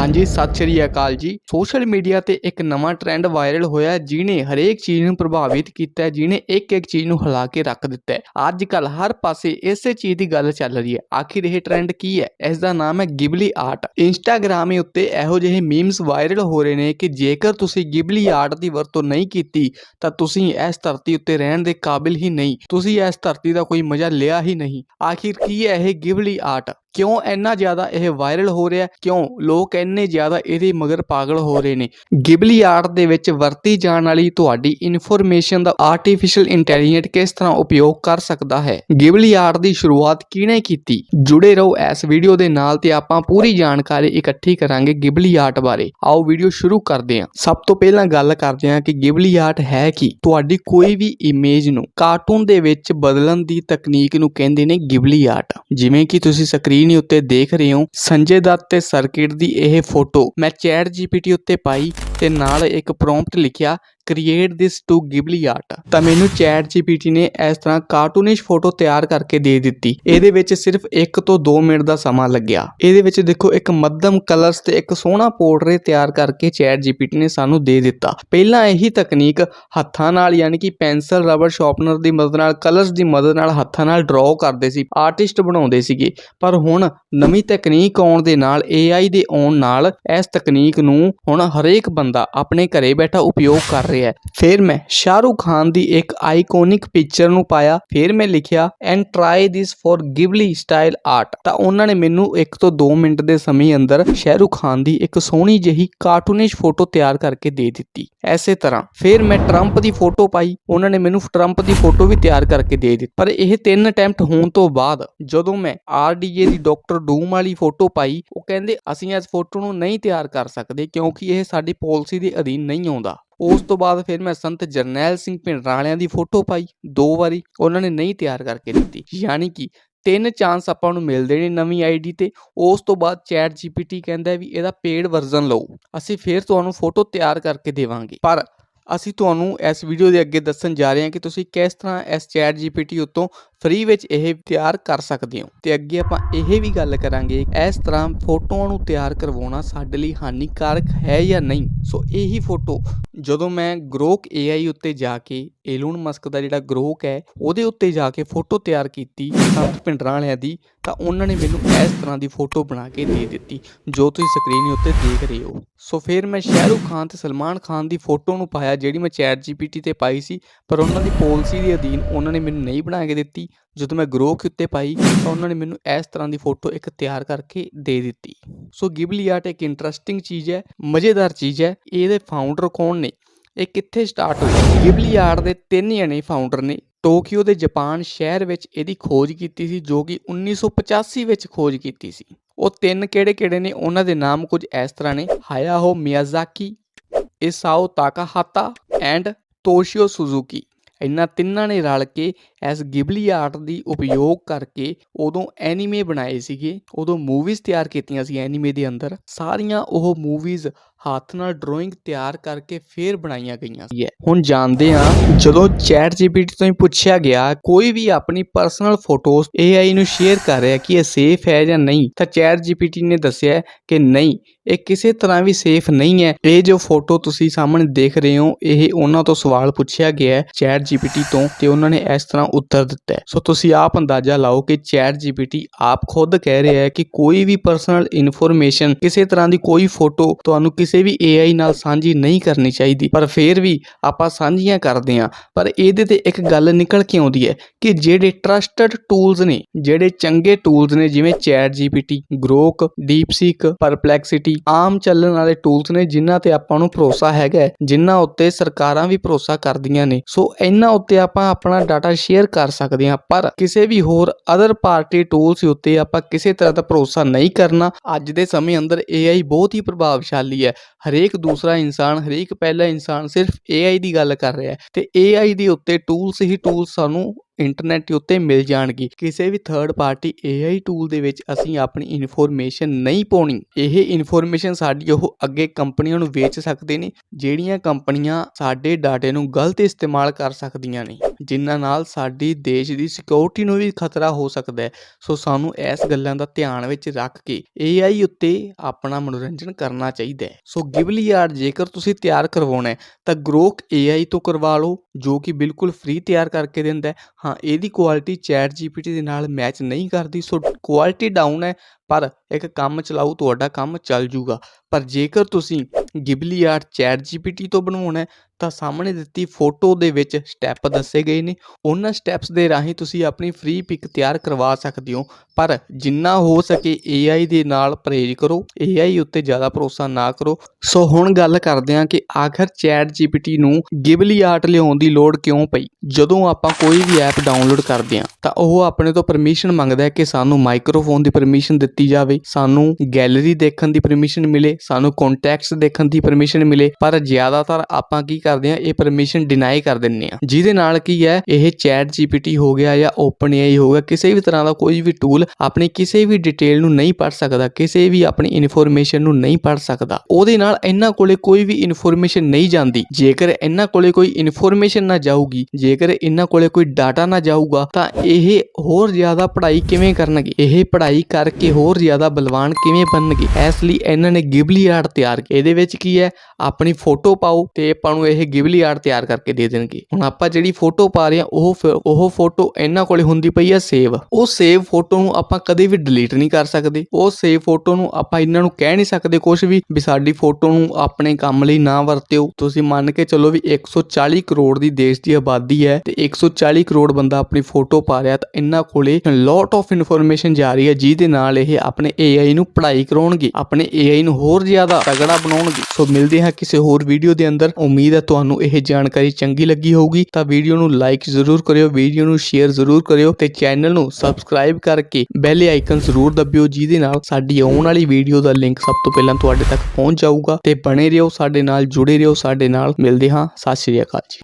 ਹਾਂਜੀ, ਸਤਿ ਸ਼੍ਰੀ ਅਕਾਲ ਜੀ। ਸੋਸ਼ਲ ਮੀਡੀਆ ਤੇ ਇੱਕ ਨਵਾਂ ਟ੍ਰੈਂਡ ਵਾਇਰਲ ਹੋਇਆ ਜਿਹਨੇ ਹਰੇਕ ਚੀਜ਼ ਨੂੰ ਪ੍ਰਭਾਵਿਤ ਕੀਤਾ ਹੈ, ਜਿਹਨੇ ਇੱਕ ਇੱਕ ਚੀਜ਼ ਨੂੰ ਹਿਲਾ ਕੇ ਰੱਖ ਦਿੱਤਾ ਹੈ। ਅੱਜ ਕੱਲ ਹਰ ਪਾਸੇ ਇਸੇ ਚੀਜ਼ ਦੀ ਗੱਲ ਚੱਲ ਰਹੀ ਹੈ। ਆਖਿਰ ਇਹ ਟ੍ਰੈਂਡ ਕੀ ਹੈ? ਇਸ ਦਾ ਨਾਮ ਹੈ ਗਿਬਲੀ ਆਰਟ। ਇੰਸਟਾਗ੍ਰਾਮ ਉੱਤੇ ਇਹੋ ਜਿਹੇ ਮੀਮਸ ਵਾਇਰਲ ਹੋ ਰਹੇ ਨੇ ਕਿ ਜੇਕਰ ਤੁਸੀਂ ਗਿਬਲੀ ਆਰਟ ਦੀ ਵਰਤੋਂ ਨਹੀਂ ਕੀਤੀ, ਤਾਂ ਤੁਸੀਂ ਇਸ ਧਰਤੀ ਉੱਤੇ ਰਹਿਣ ਦੇ ਕਾਬਿਲ ਹੀ ਨਹੀਂ। ਤੁਸੀਂ ਇਸ ਧਰਤੀ ਦਾ ਕੋਈ ਮਜ਼ਾ ਲਿਆ ਹੀ ਨਹੀਂ। ਆਖਿਰ ਕੀ ਹੈ ਇਹ ਗਿਬਲੀ ਆਰਟ? ਕਿਉਂ ਇੰਨਾ ਜ਼ਿਆਦਾ ਇਹ ਵਾਇਰਲ ਹੋ ਰਿਹਾ ਕਿਉਂ ਲੋਕ ਇੰਨੇ ਜ਼ਿਆਦਾ ਇਹਦੇ ਮਗਰ ਪਾਗਲ ਹੋ ਰਹੇ ਨੇ। ਗਿਬਲੀ ਆਰਟ ਦੇ ਵਿੱਚ ਵਰਤੀ ਜਾਣ ਵਾਲੀ ਤੁਹਾਡੀ ਇਨਫੋਰਮੇਸ਼ਨ ਦਾ ਆਰਟੀਫੀਸ਼ੀਅਲ ਇੰਟੈਲੀਜੈਂਟ ਕਿਸ ਤਰ੍ਹਾਂ ਉਪਯੋਗ ਕਰ ਸਕਦਾ ਹੈ? ਗਿਬਲੀ ਆਰਟ ਦੀ ਸ਼ੁਰੂਆਤ ਕਿਹਨੇ ਕੀਤੀ? ਜੁੜੇ ਰਹੋ ਇਸ ਵੀਡੀਓ ਦੇ ਨਾਲ ਤੇ ਆਪਾਂ ਪੂਰੀ ਜਾਣਕਾਰੀ ਇਕੱਠੀ ਕਰਾਂਗੇ ਗਿਬਲੀ ਆਰਟ ਬਾਰੇ। ਆਓ ਵੀਡੀਓ ਸ਼ੁਰੂ ਕਰਦੇ ਹਾਂ। ਸਭ ਤੋਂ ਪਹਿਲਾਂ ਗੱਲ ਕਰਦੇ ਹਾਂ ਕਿ ਗਿਬਲੀ ਆਰਟ ਹੈ ਕੀ? ਤੁਹਾਡੀ ਕੋਈ ਵੀ ਇਮੇਜ ਨੂੰ ਕਾਰਟੂਨ ਦੇ ਵਿੱਚ ਬਦਲਣ ਦੀ ਤਕਨੀਕ ਨੂੰ ਕਹਿੰਦੇ ਨੇ ਗਿਬਲੀ ਆਰਟ। ਜਿਵੇਂ ਕਿ ਤੁਸੀਂ ਸਕਰੀਨ ਉੱਤੇ ਦੇਖ ਰਹੇ ਹੋ, ਸੰਜੇ ਦੱਤ ਤੇ ਸਰਕਿਟ ਦੀ ਇਹ ਫੋਟੋ ਮੈਂ ਚੈਟ ਜੀਪੀਟੀ ਉੱਤੇ ਪਾਈ ਤੇ ਨਾਲ ਇੱਕ ਪ੍ਰੌਂਪਟ ਲਿਖਿਆ create this to Ghibli art ਤਾਂ ਮੈਨੂੰ ਚੈਟ ਜੀਪੀਟੀ ਨੇ ਇਸ ਤਰ੍ਹਾਂ ਕਾਰਟੂਨਿਸ਼ ਫੋਟੋ ਤਿਆਰ ਕਰਕੇ ਦੇ ਦਿੱਤੀ। ਇਹਦੇ ਵਿੱਚ ਸਿਰਫ 1 ਤੋਂ 2 ਮਿੰਟ ਦਾ ਸਮਾਂ ਲੱਗਿਆ। ਇਹਦੇ ਵਿੱਚ ਦੇਖੋ, ਇੱਕ ਮੱਧਮ ਕਲਰਸ ਤੇ ਇੱਕ ਸੋਹਣਾ ਪੋਰਟਰੇਟ ਤਿਆਰ ਕਰਕੇ ਚੈਟ ਜੀਪੀਟੀ ਨੇ ਸਾਨੂੰ ਦੇ ਦਿੱਤਾ। ਪਹਿਲਾਂ ਇਹੀ ਤਕਨੀਕ ਹੱਥਾਂ ਨਾਲ, ਯਾਨੀ ਕਿ ਪੈਨਸਲ ਰਬੜ ਸ਼ਾਰਪਨਰ ਦੀ ਮਦਦ ਨਾਲ ਕਲਰਸ ਦੀ ਮਦਦ ਨਾਲ ਹੱਥਾਂ ਨਾਲ ਡਰਾਅ ਕਰਦੇ ਸੀ ਆਰਟਿਸਟ ਬਣਾਉਂਦੇ ਸੀਗੇ। ਪਰ ਹੁਣ ਨਵੀਂ ਤਕਨੀਕ ਆਉਣ ਦੇ ਨਾਲ AI ਦੇ ਆਉਣ ਨਾਲ ਇਸ ਤਕਨੀਕ ਨੂੰ ਹੁਣ ਹਰੇਕ ਬੰਦਾ ਆਪਣੇ ਘਰੇ ਬੈਠਾ ਉਪਯੋਗ ਕਰ ਰਿਹਾ ਹੈ। ਫਿਰ ਮੈਂ ਸ਼ਾਹਰੁਖ ਖਾਨ ਦੀ ਇੱਕ ਆਈਕੋਨਿਕ ਪਿਕਚਰ ਨੂੰ ਪਾਇਆ। ਫਿਰ ਮੈਂ ਲਿਖਿਆ and try this for Ghibli style art ਤਾਂ ਉਹਨਾਂ ਨੇ ਮੈਨੂੰ 1 ਤੋਂ 2 ਮਿੰਟ ਦੇ ਸਮੇਂ ਅੰਦਰ ਸ਼ਾਹਰੁਖ ਖਾਨ ਦੀ ਇੱਕ ਸੋਹਣੀ ਜਿਹੀ ਕਾਰਟੂਨਿਸ਼ ਫੋਟੋ ਤਿਆਰ ਕਰਕੇ ਦੇ ਦਿੱਤੀ। ਐਸੇ ਤਰ੍ਹਾਂ, ਫਿਰ ਮੈਂ ਟਰੰਪ ਦੀ ਫੋਟੋ ਪਾਈ। ਉਹਨਾਂ ਨੇ ਮੈਨੂੰ ਟਰੰਪ ਦੀ ਫੋਟੋ ਵੀ ਤਿਆਰ ਕਰਕੇ ਦੇ ਦਿੱਤੀ। ਪਰ ਇਹ ਤਿੰਨ ਅਟੈਂਪਟ ਹੋਣ ਤੋਂ ਬਾਅਦ, ਜਦੋਂ ਮੈਂ ਆਰਡੀਏ ਦੀ ਡਾਕਟਰ ਡੂਮ ਵਾਲੀ ਫੋਟੋ ਪਾਈ ਕਹਿੰਦੇ ਅਸੀਂ ਇਸ ਫੋਟੋ ਨੂੰ ਨਹੀਂ ਤਿਆਰ ਕਰ ਸਕਦੇ ਕਿਉਂਕਿ ਇਹ ਸਾਡੀ ਪਾਲਿਸੀ ਦੇ ਅਧੀਨ ਨਹੀਂ ਆਉਂਦਾ। ਉਸ ਤੋਂ ਬਾਅਦ ਫਿਰ ਮੈਂ ਸੰਤ ਜਰਨੈਲ ਸਿੰਘ ਪਿੰਡਰਾਲਿਆਂ ਦੀ ਫੋਟੋ ਪਾਈ। ਦੋ ਵਾਰੀ ਉਹਨਾਂ ਨੇ ਨਹੀਂ ਤਿਆਰ ਕਰਕੇ ਦਿੱਤੀ। ਯਾਨੀ ਕਿ ਤਿੰਨ ਚਾਂਸ ਆਪਾਂ ਨੂੰ ਮਿਲਦੇ ਨੇ ਨਵੀਂ ਆਈਡੀ ਤੇ। ਉਸ ਤੋਂ ਬਾਅਦ ਚੈਟ ਜੀਪੀਟੀ ਕਹਿੰਦਾ ਵੀ ਇਹਦਾ ਪੇਡ ਵਰਜ਼ਨ ਲਓ। ਅਸੀਂ ਫਿਰ ਤੁਹਾਨੂੰ ਫੋਟੋ ਤਿਆਰ ਕਰਕੇ ਦੇਵਾਂਗੇ। ਪਰ ਅਸੀਂ ਤੁਹਾਨੂੰ ਇਸ ਵੀਡੀਓ ਦੇ ਅੱਗੇ ਦੱਸਣ ਜਾ ਰਹੇ ਹਾਂ ਕਿ ਤੁਸੀਂ ਕਿਸ ਤਰ੍ਹਾਂ ਇਸ ਚੈਟ ਜੀਪੀਟੀ ਉੱਤੋਂ ਫ੍ਰੀ ਵਿੱਚ ਇਹ ਤਿਆਰ ਕਰ ਸਕਦੇ ਹੋ। ਤੇ ਅੱਗੇ ਆਪਾਂ ਇਹ ਵੀ ਗੱਲ ਕਰਾਂਗੇ, ਇਸ ਤਰ੍ਹਾਂ ਫੋਟੋਆਂ ਨੂੰ ਤਿਆਰ ਕਰਵਾਉਣਾ ਸਾਡੇ ਲਈ ਹਾਨੀਕਾਰਕ ਹੈ ਜਾਂ ਨਹੀਂ। ਸੋ ਇਹੀ ਫੋਟੋ, ਜਦੋਂ ਮੈਂ ਗਰੋਕ AI ਉੱਤੇ ਜਾ ਕੇ ਏਲੋਨ ਮਸਕ ਦਾ ਜਿਹੜਾ ਗਰੋਕ ਹੈ, ਉਹਦੇ ਉੱਤੇ ਜਾ ਕੇ ਫੋਟੋ ਤਿਆਰ ਕੀਤੀ ਸੰਤ ਪਿੰਡਰਾਂ ਵਾਲਿਆਂ ਦੀ, ਤਾਂ ਉਹਨਾਂ ਨੇ ਮੈਨੂੰ ਇਸ ਤਰ੍ਹਾਂ ਦੀ ਫੋਟੋ ਬਣਾ ਕੇ ਦੇ ਦਿੱਤੀ, ਜੋ ਤੁਸੀਂ ਸਕਰੀਨ ਉੱਤੇ ਦੇਖ ਰਹੇ ਹੋ। ਸੋ ਫਿਰ ਮੈਂ ਸ਼ਾਹਰੁਖ ਖਾਨ ਤੇ ਸਲਮਾਨ ਖਾਨ ਦੀ ਫੋਟੋ ਨੂੰ ਪਾਇਆ, ਜਿਹੜੀ ਮੈਂ ਚੈਟ ਜੀਪੀਟੀ ਤੇ ਪਾਈ ਸੀ, ਪਰ ਉਹਨਾਂ ਦੀ ਪਾਲਿਸੀ ਦੇ ਅਧੀਨ ਉਹਨਾਂ ਨੇ ਮੈਨੂੰ ਨਹੀਂ ਬਣਾ ਕੇ ਦਿੱਤੀ। ਜਦੋਂ ਮੈਂ ਗਰੋਕ ਉੱਤੇ ਪਾਈ, ਤਾਂ ਉਹਨਾਂ ਨੇ ਮੈਨੂੰ ਇਸ ਤਰ੍ਹਾਂ ਦੀ ਫੋਟੋ ਇੱਕ ਤਿਆਰ ਕਰਕੇ ਦੇ ਦਿੱਤੀ। ਸੋ ਗਿਬਲੀ ਆਰਟ ਇੱਕ ਇੰਟਰਸਟਿੰਗ ਚੀਜ਼ ਹੈ, ਮਜ਼ੇਦਾਰ ਚੀਜ਼ ਹੈ। ਇਹਦੇ ਫਾਊਂਡਰ ਕੌਣ ਨੇ? ਇਹ ਕਿੱਥੇ ਸਟਾਰਟ ਹੋਈ? ਗਿਬਲੀ ਆਰਟ ਦੇ ਤਿੰਨ ਜਣੇ ਫਾਊਂਡਰ ਨੇ। ਟੋਕੀਓ ਦੇ ਜਾਪਾਨ ਸ਼ਹਿਰ ਵਿੱਚ ਇਹਦੀ ਖੋਜ ਕੀਤੀ ਸੀ, ਜੋ ਕਿ 1985 ਵਿੱਚ ਖੋਜ ਕੀਤੀ ਸੀ। ਉਹ ਤਿੰਨ ਕਿਹੜੇ ਕਿਹੜੇ ਨੇ? ਉਹਨਾਂ ਦੇ ਨਾਮ ਕੁਝ ਇਸ ਤਰ੍ਹਾਂ ਨੇ। ਹਾਇਆਹੋ ਮਿਆਜ਼ਾਕੀ ਇਸਾਓ ਤਾਕਾਹਾਤਾ ਐਂਡ ਤੋਸ਼ੀਓ ਸੁਜ਼ੂਕੀ ਇਹਨਾਂ ਤਿੰਨਾਂ ਨੇ ਰਲ ਕੇ ਇਸ ਗਿਬਲੀ ਆਰਟ ਦੀ ਉਪਯੋਗ ਕਰਕੇ ਉਦੋਂ ਐਨੀਮੇ ਬਣਾਏ ਸੀਗੇ, ਉਦੋਂ ਮੂਵੀਜ਼ ਤਿਆਰ ਕੀਤੀਆਂ ਸੀ ਐਨੀਮੇ ਦੇ ਅੰਦਰ, ਸਾਰੀਆਂ ਉਹ ਮੂਵੀਜ਼ ਹੱਥ ਨਾਲ ਡਰਾਇੰਗ ਤਿਆਰ ਕਰਕੇ ਫੇਰ ਬਣਾਈਆਂ ਗਈਆਂ ਸੀ। ਹੁਣ ਜਾਣਦੇ ਹਾਂ, ਜਦੋਂ ਚੈਟ ਜੀਪੀਟੀ ਤੋਂ ਹੀ ਪੁੱਛਿਆ ਗਿਆ, ਕੋਈ ਵੀ ਆਪਣੀ ਪਰਸਨਲ ਫੋਟੋਜ਼ AI ਨੂੰ ਸ਼ੇਅਰ ਕਰ ਰਿਹਾ ਕਿ ਇਹ ਸੇਫ ਹੈ ਜਾਂ ਨਹੀਂ, ਤਾਂ ਚੈਟ ਜੀਪੀਟੀ ਨੇ ਦੱਸਿਆ ਕਿ ਨਹੀਂ, ਇਹ ਕਿਸੇ ਤਰ੍ਹਾਂ ਵੀ ਸੇਫ ਨਹੀਂ ਹੈ। ਇਹ ਜੋ ਫੋਟੋ ਤੁਸੀਂ ਸਾਹਮਣੇ ਦੇਖ ਰਹੇ ਹੋ, ਇਹ ਉਹਨਾਂ ਤੋਂ ਸਵਾਲ ਪੁੱਛਿਆ ਗਿਆ ਹੈ। ਚੈਟ ਜੀਪੀਟੀ ਤੋਂ ਤੇ ਉਹਨਾਂ ਨੇ ਇਸ ਤਰ੍ਹਾਂ ਉੱਤਰ ਦਿੱਤਾ ਹੈ। ਸੋ ਤੁਸੀਂ ਆਪ ਅੰਦਾਜ਼ਾ ਲਾਓ ਕਿ ਚੈਟ ਜੀਪੀਟੀ ਆਪ ਖੁਦ ਕਹਿ ਰਿਹਾ ਹੈ ਕਿ ਕੋਈ ਵੀ ਪਰਸਨਲ ਇਨਫੋਰਮੇਸ਼ਨ ਕਿਸੇ ਤਰ੍ਹਾਂ ਦੀ ਕੋਈ ਫੋਟੋ ਤੁਹਾਨੂੰ ਕਿਸੇ ਵੀ AI ਨਾਲ ਸਾਂਝੀ ਨਹੀਂ ਕਰਨੀ ਚਾਹੀਦੀ, ਪਰ ਫਿਰ ਵੀ ਆਪਾਂ ਸਾਂਝੀਆਂ ਕਰਦੇ ਹਾਂ। ਪਰ ਇਹਦੇ ਤੇ ਇੱਕ ਗੱਲ ਨਿਕਲ ਕੇ ਆਉਂਦੀ ਹੈ ਕਿ ਜਿਹੜੇ ਟਰਸਟਡ ਟੂਲਸ ਨੇ, ਜਿਹੜੇ ਚੰਗੇ ਟੂਲਸ ਨੇ, ਜਿਵੇਂ ਚੈਟ ਜੀਪੀਟੀ ਗਰੋਕ ਡੀਪਸੀਕ ਪਰਪਲੈਕਸਿਟੀ ਆਮ ਚੱਲਣ ਵਾਲੇ ਟੂਲਸ ਨੇ, ਜਿਨ੍ਹਾਂ ਤੇ ਆਪਾਂ ਨੂੰ ਭਰੋਸਾ ਹੈਗਾ ਜਿਨ੍ਹਾਂ ਉੱਤੇ ਸਰਕਾਰਾਂ ਵੀ ਭਰੋਸਾ ਕਰਦੀਆਂ ਨੇ। ਸੋ ਇਹਨਾਂ ਉੱਤੇ ਆਪਾਂ ਆਪਣਾ ਡਾਟਾ ਸ਼ੇਅਰ ਕਰ ਸਕਦੇ ਹਾਂ, ਪਰ ਕਿਸੇ ਵੀ ਹੋਰ ਅਦਰ ਪਾਰਟੀ ਟੂਲਸ ਉੱਤੇ ਆਪਾਂ ਕਿਸੇ ਤਰ੍ਹਾਂ ਦਾ ਭਰੋਸਾ ਨਹੀਂ ਕਰਨਾ। ਅੱਜ ਦੇ ਸਮੇਂ ਅੰਦਰ AI ਬਹੁਤ ਹੀ ਪ੍ਰਭਾਵਸ਼ਾਲੀ ਹੈ। ਹਰੇਕ ਦੂਸਰਾ ਇਨਸਾਨ, ਹਰੇਕ ਪਹਿਲਾ ਇਨਸਾਨ ਸਿਰਫ AI ਦੀ ਗੱਲ ਕਰ ਰਿਹਾ ਹੈ। ਤੇ AI ਦੇ ਉੱਤੇ ਟੂਲਸ ਹੀ ਟੂਲਸ ਸਾਨੂੰ ਇੰਟਰਨੈਟ ਉੱਤੇ ਮਿਲ ਜਾਣਗੀ। ਕਿਸੇ ਵੀ ਥਰਡ ਪਾਰਟੀ AI ਟੂਲ ਦੇ ਵਿੱਚ ਅਸੀਂ ਆਪਣੀ ਇਨਫੋਰਮੇਸ਼ਨ ਨਹੀਂ ਪਾਉਣੀ। ਇਹ ਇਨਫੋਰਮੇਸ਼ਨ ਸਾਡੀ ਉਹ ਅੱਗੇ ਕੰਪਨੀਆਂ ਨੂੰ ਵੇਚ ਸਕਦੇ ਨੇ, ਜਿਹੜੀਆਂ ਕੰਪਨੀਆਂ ਸਾਡੇ ਡਾਟੇ ਨੂੰ ਗਲਤ ਇਸਤੇਮਾਲ ਕਰ ਸਕਦੀਆਂ ਨੇ, ਜਿਨ੍ਹਾਂ ਨਾਲ ਸਾਡੀ ਦੇਸ਼ ਦੀ ਸਿਕਿਉਰਿਟੀ ਨੂੰ ਵੀ ਖਤਰਾ ਹੋ ਸਕਦਾ ਹੈ। ਸੋ ਸਾਨੂੰ ਇਸ ਗੱਲਾਂ ਦਾ ਧਿਆਨ ਵਿੱਚ ਰੱਖ ਕੇ AI ਉੱਤੇ ਆਪਣਾ ਮਨੋਰੰਜਨ ਕਰਨਾ ਚਾਹੀਦਾ ਹੈ। ਸੋ ਗਿਬਲੀ ਯਾਰ, ਜੇਕਰ ਤੁਸੀਂ ਤਿਆਰ ਕਰਵਾਉਣਾ ਹੈ, ਤਾਂ ਗਰੋਕ AI ਤੋਂ ਕਰਵਾ ਲਓ, ਜੋ ਕਿ ਬਿਲਕੁਲ ਫ੍ਰੀ ਤਿਆਰ ਕਰਕੇ ਦਿੰਦਾ ਹੈ। ਹਾਂ ਇਹਦੀ ਕੁਆਲਿਟੀ ਚੈਟ GPT ਦੇ ਨਾਲ ਮੈਚ ਨਹੀਂ ਕਰਦੀ ਸੋ ਕੁਆਲਿਟੀ ਡਾਊਨ ਹੈ ਪਰ ਇੱਕ ਕੰਮ ਚਲਾਊ ਤੁਹਾਡਾ ਕੰਮ ਚੱਲ ਜੂਗਾ। ਪਰ ਜੇਕਰ ਤੁਸੀਂ ਗਿਬਲੀ ਆਰਟ ਚੈਟ GPT ਤੋਂ ਬਣਾਉਣਾ ਤਾਂ ਸਾਹਮਣੇ ਦਿੱਤੀ ਫੋਟੋ ਦੇ ਵਿੱਚ ਸਟੈਪ ਦੱਸੇ ਗਏ ਨੇ। ਉਹਨਾਂ ਸਟੈਪਸ ਦੇ ਰਾਹੀਂ ਤੁਸੀਂ ਆਪਣੀ ਫ੍ਰੀ ਪਿਕ ਤਿਆਰ ਕਰਵਾ ਸਕਦੇ ਹੋ। ਪਰ ਜਿੰਨਾ ਹੋ ਸਕੇ AI ਦੇ ਨਾਲ ਪਰਹੇਜ਼ ਕਰੋ। AI ਉੱਤੇ ਜ਼ਿਆਦਾ ਭਰੋਸਾ ਨਾ ਕਰੋ। ਸੋ ਹੁਣ ਗੱਲ ਕਰਦੇ ਹਾਂ ਕਿ ਆਖਰ ਚੈਟ GPT ਨੂੰ ਗਿਬਲੀ ਆਰਟ ਲਿਆਉਣ ਦੀ ਲੋੜ ਕਿਉਂ ਪਈ? ਜਦੋਂ ਆਪਾਂ ਕੋਈ ਵੀ ਐਪ ਡਾਊਨਲੋਡ ਕਰਦੇ ਹਾਂ, ਤਾਂ ਉਹ ਆਪਣੇ ਤੋਂ ਪਰਮਿਸ਼ਨ ਮੰਗਦਾ ਹੈ ਕਿ ਸਾਨੂੰ ਮਾਈਕ੍ਰੋਫੋਨ ਦੀ ਪਰਮਿਸ਼ਨ ਦਿੱਤੀ ਜਾਵੇ। ਸਾਨੂੰ ਗੈਲਰੀ ਦੇਖਣ ਦੀ ਪਰਮਿਸ਼ਨ ਮਿਲੇ, ਸਾਨੂੰ ਕੰਟੈਕਟਸ ਦੇਖਣ ਦੀ ਪਰਮਿਸ਼ਨ ਮਿਲੇ, ਪਰ ਜ਼ਿਆਦਾਤਰ ਆਪਾਂ ਕੀ ਕਰਦੇ ਹਾਂ, ਇਹ ਪਰਮਿਸ਼ਨ ਡਿਨਾਈ ਕਰ ਦਿੰਨੇ ਆ ਜਿਹਦੇ ਨਾਲ ਕੀ ਹੈ, ਇਹ ਚੈਟ GPT ਹੋ ਗਿਆ ਜਾਂ ਓਪਨ AI ਹੋ ਗਿਆ, ਕਿਸੇ ਵੀ ਤਰ੍ਹਾਂ ਦਾ ਕੋਈ ਵੀ ਟੂਲ ਆਪਣੀ ਕਿਸੇ ਵੀ ਡਿਟੇਲ ਨੂੰ ਨਹੀਂ ਪੜ ਸਕਦਾ, ਕਿਸੇ ਵੀ ਆਪਣੀ ਇਨਫੋਰਮੇਸ਼ਨ ਨੂੰ ਨਹੀਂ ਪੜ ਸਕਦਾ। ਉਹਦੇ ਨਾਲ ਇਹਨਾਂ ਕੋਲੇ ਕੋਈ ਵੀ ਇਨਫੋਰਮੇਸ਼ਨ ਨਹੀਂ ਜਾਂਦੀ। ਜੇਕਰ ਇਹਨਾਂ ਕੋਲੇ ਕੋਈ ਇਨਫੋਰਮੇਸ਼ਨ ਨਾ ਜਾਊਗੀ, ਜੇਕਰ ਇਹਨਾਂ ਕੋਲੇ ਕੋਈ ਡਾਟਾ ਨਾ ਜਾਊਗਾ, ਤਾਂ ਇਹ ਹੋਰ ਜ਼ਿਆਦਾ ਪੜ੍ਹਾਈ ਕਿਵੇਂ ਕਰਨਗੇ? ਇਹ ਪੜ੍ਹਾਈ ਕਰਕੇ ਹੋਰ ਜ਼ਿਆਦਾ ਬਲਵਾਨ ਕਿਵੇਂ ਬਣਨਗੇ? ਇਸ ਲਈ ਇਹਨਾਂ ਨੇ ਗਿਬਲੀ ਆਰਟ ਤਿਆਰ ਕੀਤਾ ਇਹਦੇ ਵਿੱਚ ਕੀ ਹੈ? ਆਪਣੀ ਫੋਟੋ ਪਾਓ ਤੇ ਆਪਾਂ ਨੂੰ ਇਹ ਗਿਬਲੀ ਆਰਟ ਤਿਆਰ ਕਰਕੇ ਦੇ ਦੇਣਗੇ। ਹੁਣ ਆਪਾਂ ਜਿਹੜੀ ਫੋਟੋ ਪਾ ਰਹੇ ਹਾਂ, ਉਹ ਉਹ ਫੋਟੋ ਇਹਨਾਂ ਕੋਲੇ ਹੁੰਦੀ ਪਈ ਹੈ ਸੇਵ ਉਹ ਸੇਵ ਫੋਟੋ ਨੂੰ ਆਪਾਂ ਕਦੇ ਵੀ ਡਿਲੀਟ ਨਹੀਂ ਕਰ ਸਕਦੇ। ਉਹ ਸੇਵ ਫੋਟੋ ਨੂੰ ਆਪਾਂ ਇਹਨਾਂ ਨੂੰ ਕਹਿ ਨਹੀਂ ਸਕਦੇ ਕੁਝ ਵੀ ਵੀ ਸਾਡੀ ਫੋਟੋ ਨੂੰ ਆਪਣੇ ਕੰਮ ਲਈ ਨਾ ਵਰਤਿਓ। ਤੁਸੀਂ ਮੰਨ ਕੇ ਚੱਲੋ ਵੀ 140 ਕਰੋੜ ਦੀ ਦੇਸ਼ ਦੀ ਆਬਾਦੀ ਹੈ ਤੇ 140 ਕਰੋੜ ਬੰਦਾ ਆਪਣੀ ਫੋਟੋ ਪਾ ਰਿਹਾ, ਤਾਂ ਇਹਨਾਂ ਕੋਲੇ ਲੋਟ ਆਫ ਇਨਫੋਰਮੇਸ਼ਨ ਜਾ ਰਹੀ ਹੈ, ਜਿਹਦੇ ਨਾਲ ਇਹ ਆਪਣੇ AI ਨੂੰ ਪੜ੍ਹਾਈ ਕਰਾਉਣਗੇ, ਆਪਣੇ AI ਨੂੰ ਹੋਰ ਜ਼ਿਆਦਾ ਤਗੜਾ ਬਣਾਉਣਗੇ। ਸੋ ਮਿਲਦੇ ਹਾਂ ਕਿਸੇ ਹੋਰ ਵੀਡੀਓ ਦੇ ਅੰਦਰ। ਉਮੀਦ ਹੈ ਤੁਹਾਨੂੰ ਇਹ ਜਾਣਕਾਰੀ ਚੰਗੀ ਲੱਗੀ ਹੋਊਗੀ। ਤਾਂ ਵੀਡੀਓ ਨੂੰ ਲਾਈਕ ਜ਼ਰੂਰ ਕਰਿਓ ਵੀਡੀਓ ਨੂੰ ਸ਼ੇਅਰ ਜ਼ਰੂਰ ਕਰਿਓ ਤੇ ਚੈਨਲ ਨੂੰ ਸਬਸਕ੍ਰਾਈਬ ਕਰਕੇ ਬੈਲ ਆਈਕਨ ਜ਼ਰੂਰ ਦਬਿਓ, ਜਿਹਦੇ ਨਾਲ ਸਾਡੀ ਆਉਣ ਵਾਲੀ ਵੀਡੀਓ ਦਾ ਲਿੰਕ ਸਭ ਤੋਂ ਪਹਿਲਾਂ ਤੁਹਾਡੇ ਤੱਕ ਪਹੁੰਚ ਜਾਊਗਾ। ਤੇ ਬਣੇ ਰਹੋ ਸਾਡੇ ਨਾਲ, ਜੁੜੇ ਰਹੋ ਸਾਡੇ ਨਾਲ। ਮਿਲਦੇ ਹਾਂ। ਸਤਿ ਸ਼੍ਰੀ ਅਕਾਲ ਜੀ।